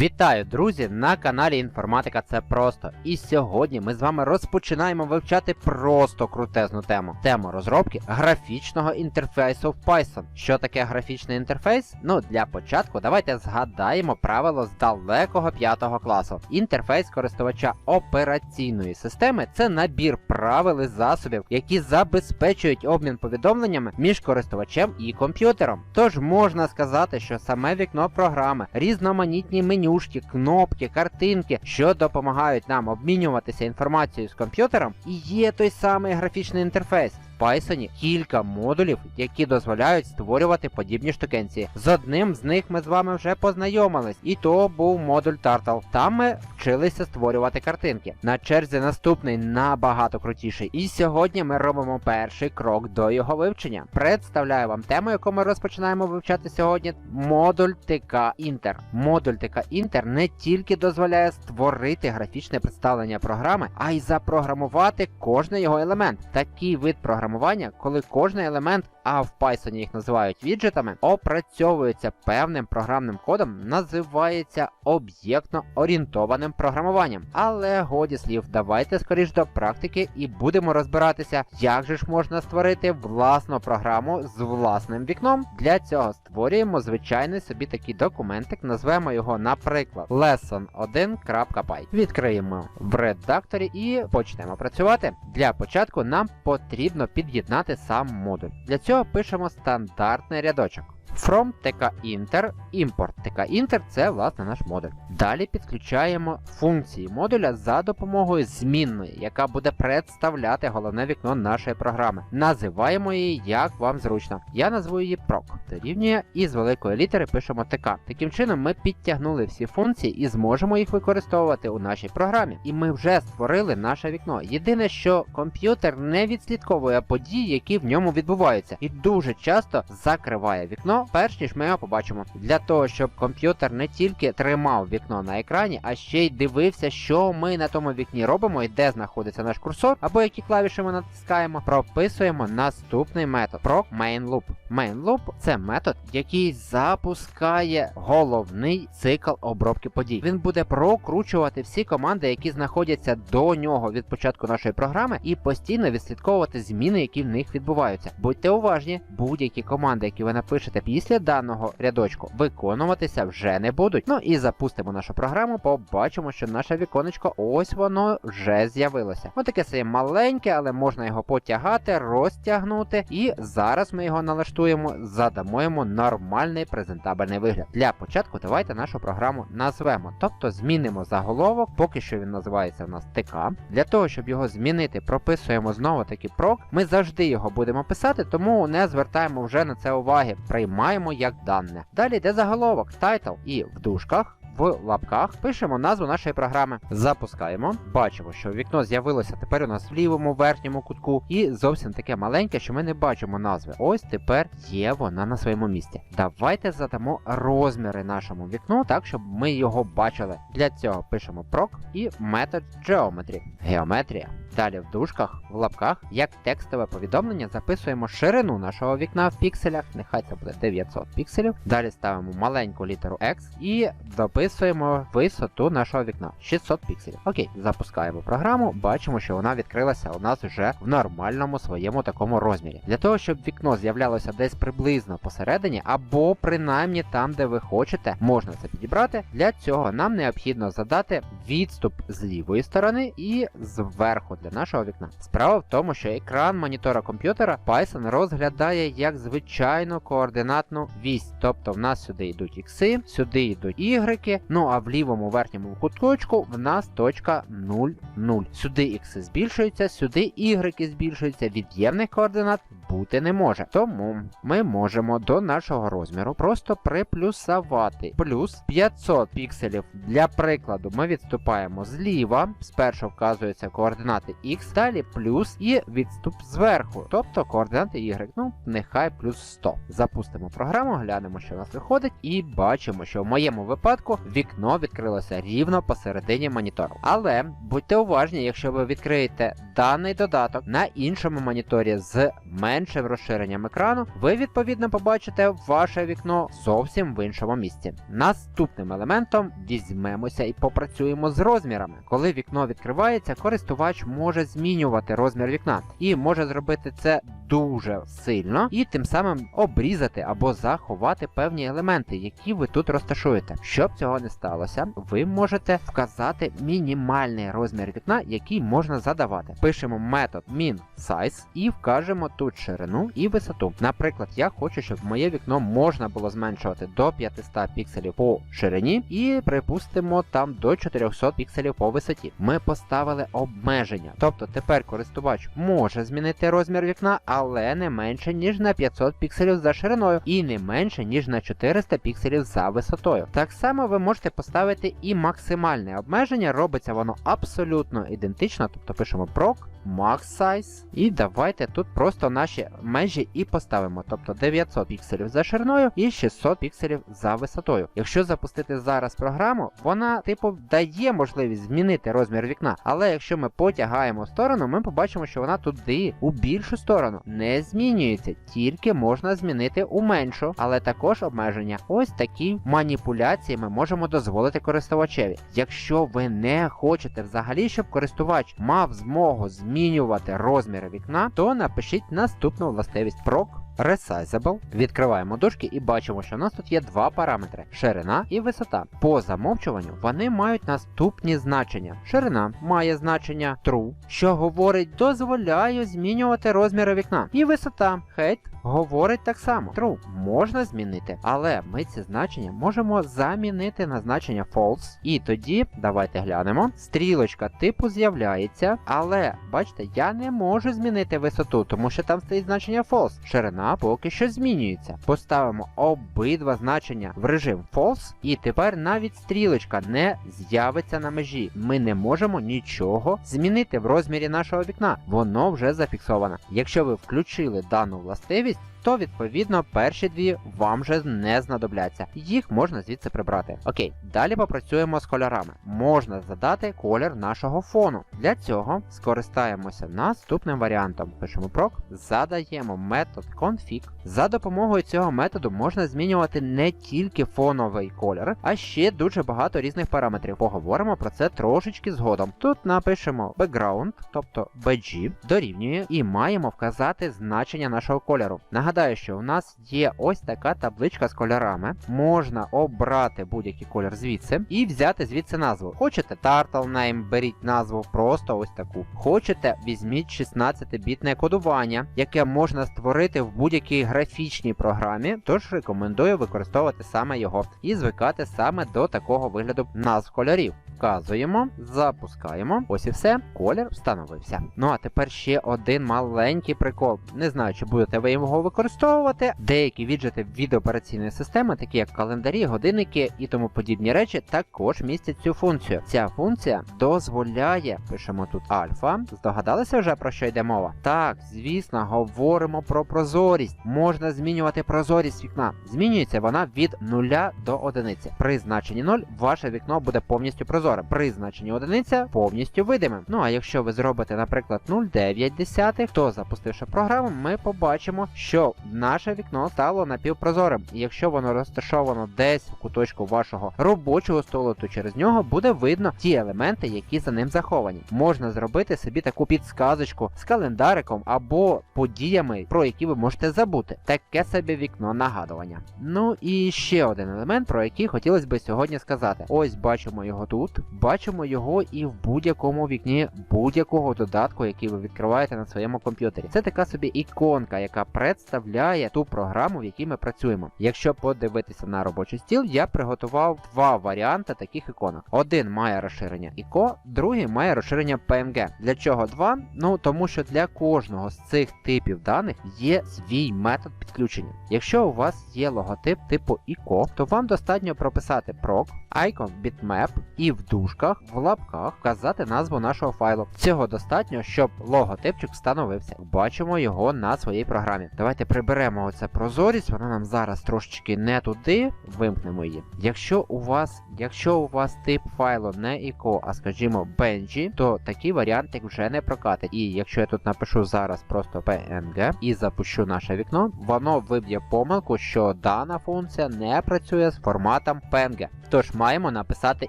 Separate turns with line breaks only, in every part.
Вітаю, друзі, на каналі Інформатика Це Просто. І сьогодні ми з вами розпочинаємо вивчати просто крутезну тему. Тему розробки графічного інтерфейсу в Python. Що таке графічний інтерфейс? Ну, для початку давайте згадаємо правило з далекого 5 класу. Інтерфейс користувача операційної системи це набір правил і засобів, які забезпечують обмін повідомленнями між користувачем і комп'ютером. Тож можна сказати, що саме вікно програми, різноманітні менюшки, кнопки, картинки, що допомагають нам обмінюватися інформацією з комп'ютером, і є той самий графічний інтерфейс. Python кілька модулів, які дозволяють створювати подібні штукенції. З одним з них ми з вами вже познайомились, і то був модуль Turtle. Там ми вчилися створювати картинки. На черзі наступний набагато крутіший. І сьогодні ми робимо перший крок до його вивчення. Представляю вам тему, яку ми розпочинаємо вивчати сьогодні. Модуль ТК Інтер. Модуль ТК Інтер не тільки дозволяє створити графічне представлення програми, а й запрограмувати кожний його елемент. Такий вид програмування, коли кожний елемент, а в Python їх називають віджитами, опрацьовується певним програмним кодом, називається об'єктно орієнтованим програмуванням. Але годі слів, давайте скоріш до практики і будемо розбиратися, як же ж можна створити власну програму з власним вікном. Для цього створюємо звичайний собі такий документик, назвемо його, наприклад, lesson1.py. Відкриємо в редакторі і почнемо працювати. Для початку нам потрібно під'єднати сам модуль. Для цього пишемо стандартний рядочок. From tkinter import tkinter це власне наш модуль. Далі підключаємо функції модуля за допомогою змінної, яка буде представляти головне вікно нашої програми. Називаємо її як вам зручно. Я назву її proc. Дорівнює і з великої літери пишемо tk. Таким чином ми підтягнули всі функції і зможемо їх використовувати у нашій програмі. І ми вже створили наше вікно. Єдине, що комп'ютер не відслідковує події, які в ньому відбуваються, і дуже часто закриває вікно перш ніж ми його побачимо. Для того, щоб комп'ютер не тільки тримав вікно на екрані, а ще й дивився, що ми на тому вікні робимо і де знаходиться наш курсор, або які клавіші ми натискаємо, прописуємо наступний метод loop. Main loop – це метод, який запускає головний цикл обробки подій. Він буде прокручувати всі команди, які знаходяться до нього від початку нашої програми, і постійно відслідковувати зміни, які в них відбуваються. Будьте уважні, будь-які команди, які ви напишете після даного рядочку виконуватися вже не будуть. Ну і запустимо нашу програму, побачимо, що наше віконечко ось воно вже з'явилося. Отаке це маленьке, але можна його потягати, розтягнути. І зараз ми його налаштуємо, задамо йому нормальний презентабельний вигляд. Для початку давайте нашу програму назвемо, тобто змінимо заголовок, поки що він називається у нас ТК. Для того, щоб його змінити, прописуємо знову таки прок. Ми завжди його будемо писати, тому не звертаємо вже на це уваги. Приймаємо як дане. Далі йде заголовок, title і в дужках. В лапках пишемо назву нашої програми, запускаємо. Бачимо, що вікно з'явилося тепер у нас в лівому верхньому кутку, і зовсім таке маленьке, що ми не бачимо назви. Ось тепер є вона на своєму місці. Давайте задамо розміри нашому вікну, так щоб ми його бачили. Для цього пишемо proc і метод geometry. Геометрія. Далі в дужках, в лапках, як текстове повідомлення, записуємо ширину нашого вікна в пікселях, нехай це буде 900 пікселів. Далі ставимо маленьку літеру X і дописуємо висоту нашого вікна 600 пікселів. Окей, запускаємо програму, бачимо, що вона відкрилася у нас вже в нормальному своєму такому розмірі. Для того, щоб вікно з'являлося десь приблизно посередині, або принаймні там, де ви хочете, можна це підібрати. Для цього нам необхідно задати відступ з лівої сторони і зверху для нашого вікна. Справа в тому, що екран монітора комп'ютера Python розглядає як звичайну координатну вісь. Тобто в нас сюди йдуть ікси, сюди йдуть ігреки, ну а в лівому верхньому куточку в нас точка 0, 0. Сюди ікси збільшуються, сюди ігреки збільшуються, від'ємних координат бути не може. Тому ми можемо до нашого розміру просто приплюсувати плюс 500 пікселів. Для прикладу, ми відступаємо зліва, спершу вказуються координати X, далі плюс і відступ зверху, тобто координати Y. Ну, нехай плюс 100. Запустимо програму, глянемо, що у нас виходить, і бачимо, що в моєму випадку вікно відкрилося рівно посередині монітору. Але будьте уважні, якщо ви відкриєте даний додаток на іншому моніторі з меншим розширенням екрану, ви відповідно побачите ваше вікно зовсім в іншому місці. Наступним елементом візьмемося і попрацюємо з розмірами. Коли вікно відкривається, користувач може змінювати розмір вікна і може зробити це дуже сильно і тим самим обрізати або заховати певні елементи, які ви тут розташуєте. Щоб цього не сталося, ви можете вказати мінімальний розмір вікна, який можна задавати. Пишемо метод min-size і вкажемо тут ширину і висоту. Наприклад, я хочу, щоб моє вікно можна було зменшувати до 500 пікселів по ширині і припустимо там до 400 пікселів по висоті. Ми поставили обмеження. Тобто тепер користувач може змінити розмір вікна, але не менше ніж на 500 пікселів за шириною і не менше ніж на 400 пікселів за висотою. Так само ви можете поставити і максимальне обмеження, робиться воно абсолютно ідентично, тобто пишемо proc max size. І давайте тут просто наші межі і поставимо, тобто 900 пікселів за шириною і 600 пікселів за висотою. Якщо запустити зараз програму, вона типу дає можливість змінити розмір вікна, але якщо ми потягаємо сторону, ми побачимо, що вона туди у більшу сторону не змінюється, тільки можна змінити у меншу, але також обмеження. Ось такі маніпуляції ми можемо дозволити користувачеві. Якщо ви не хочете взагалі, щоб користувач мав змогу змінювати розміри вікна, то напишіть наступну властивість proc Resizable. Відкриваємо дужки і бачимо, що у нас тут є два параметри: ширина і висота. По замовчуванню вони мають наступні значення. Ширина має значення true, що говорить, дозволяю змінювати розміри вікна. І висота height говорить так само. True можна змінити, але ми ці значення можемо замінити на значення false. І тоді давайте глянемо. Стрілочка типу з'являється, але бачите, я не можу змінити висоту, тому що там стоїть значення false. Ширина поки що змінюється. Поставимо обидва значення в режим false, і тепер навіть стрілочка не з'явиться на межі. Ми не можемо нічого змінити в розмірі нашого вікна. Воно вже зафіксовано. Якщо ви включили дану властивість, то відповідно перші дві вам вже не знадобляться. Їх можна звідси прибрати. Окей, далі попрацюємо з кольорами. Можна задати колір нашого фону. Для цього скористаємося наступним варіантом. Пишемо proc, задаємо метод config. За допомогою цього методу можна змінювати не тільки фоновий колір, а ще дуже багато різних параметрів. Поговоримо про це трошечки згодом. Тут напишемо background, тобто BG, дорівнює, і маємо вказати значення нашого кольору. Нагадаю, що у нас є ось така табличка з кольорами. Можна обрати будь-який колір звідси і взяти звідси назву. Хочете Turtle Name, беріть назву просто ось таку. Хочете, візьміть 16-бітне кодування, яке можна створити в будь-якій графічній програмі, тож рекомендую використовувати саме його і звикати саме до такого вигляду назв кольорів. Вказуємо, запускаємо. Ось і все, колір встановився. Ну а тепер ще один маленький прикол. Не знаю, чи будете ви його використовувати. Деякі віджити від операційної системи, такі як календарі, годинники і тому подібні речі, також містять цю функцію. Ця функція дозволяє, пишемо тут альфа. Здогадалися вже про що йде мова? Так, звісно, говоримо про прозорість. Можна змінювати прозорість вікна. Змінюється вона від 0 до 1. При значенні 0 ваше вікно буде повністю прозорим. При 1 повністю видимим. Ну а якщо ви зробите, наприклад, 0,9, то запустивши програму, ми побачимо, що наше вікно стало напівпрозорим. І якщо воно розташовано десь в куточку вашого робочого столу, то через нього буде видно ті елементи, які за ним заховані. Можна зробити собі таку підсказочку з календариком або подіями, про які ви можете забути. Таке собі вікно нагадування. Ну і ще один елемент, про який хотілося би сьогодні сказати. Ось бачимо його тут, бачимо його і в будь-якому вікні будь-якого додатку, який ви відкриваєте на своєму комп'ютері. Це така собі іконка, яка представляє ту програму, в якій ми працюємо. Якщо подивитися на робочий стіл, я приготував два варіанти таких іконок. Один має розширення ICO, другий має розширення PNG. Для чого два? Ну тому що для кожного з цих типів даних є свій метод підключення. Якщо у вас є логотип типу ICO, то вам достатньо прописати proc, icon bitmap і в в в лапках вказати назву нашого файлу. Цього достатньо, щоб логотипчик встановився. Бачимо його на своїй програмі. Давайте приберемо оце прозорість, вона нам зараз трошечки не туди, вимкнемо її. Якщо у вас, якщо у вас тип файлу не ICO, а скажімо Benji, то такий варіантик вже не прокатить. І якщо я тут напишу зараз просто PNG і запущу наше вікно, воно виб'є помилку, що дана функція не працює з форматом PNG. Тож маємо написати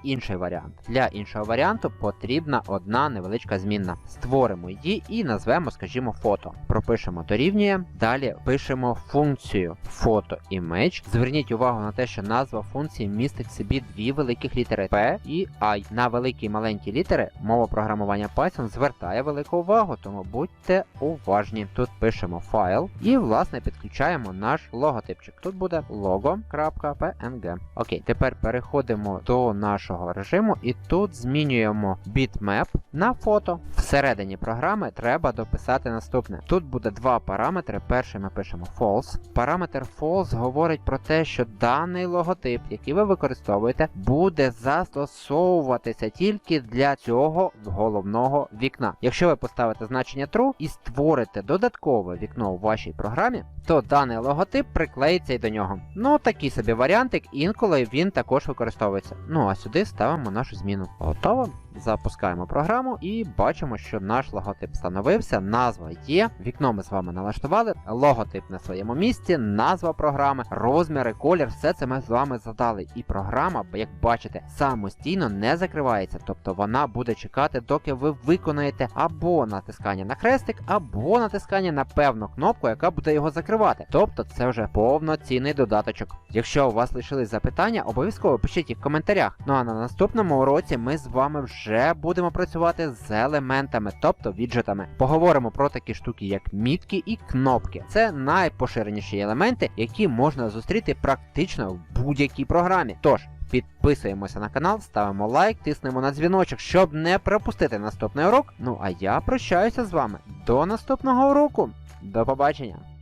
інший варіант. Для іншого варіанту потрібна одна невеличка змінна. Створимо її і назвемо, скажімо, фото. Пропишемо дорівнює. Далі пишемо функцію photoImage. Зверніть увагу на те, що назва функції містить в собі дві великих літери P і I. На великі і маленькі літери мова програмування Python звертає велику увагу, тому будьте уважні. Тут пишемо файл і, власне, підключаємо наш логотипчик. Тут буде logo.png. Окей, тепер переходимо до нашого режиму і тут змінюємо bitmap на фото. Всередині програми треба дописати наступне. Тут буде два параметри. Перший ми пишемо false. Параметр false говорить про те, що даний логотип, який ви використовуєте, буде застосовуватися тільки для цього головного вікна. Якщо ви поставите значення true і створите додаткове вікно у вашій програмі, то даний логотип приклеїться і до нього. Ну, такий собі варіантик, інколи він також використовується. Ну а сюди ставимо нашу зміну. Готово. Запускаємо програму і бачимо, що наш логотип встановився, назва є. Вікно ми з вами налаштували, логотип на своєму місці, назва програми, розміри, колір, все це ми з вами задали. І програма, як бачите, самостійно не закривається, тобто вона буде чекати, доки ви виконаєте або натискання на хрестик, або натискання на певну кнопку, яка буде його закривати. Тобто це вже повноцінний додаточок. Якщо у вас лишились запитання, обов'язково пишіть їх в коментарях. Ну а на наступному уроці ми з вами вже будемо працювати з елементами, тобто віджетами. Поговоримо про такі штуки, як мітки і кнопки. Це найпоширеніші елементи, які можна зустріти практично в будь-якій програмі. Тож. Підписуємося на канал, ставимо лайк, тиснемо на дзвіночок, щоб не пропустити наступний урок. Ну а я прощаюся з вами до наступного уроку. До побачення!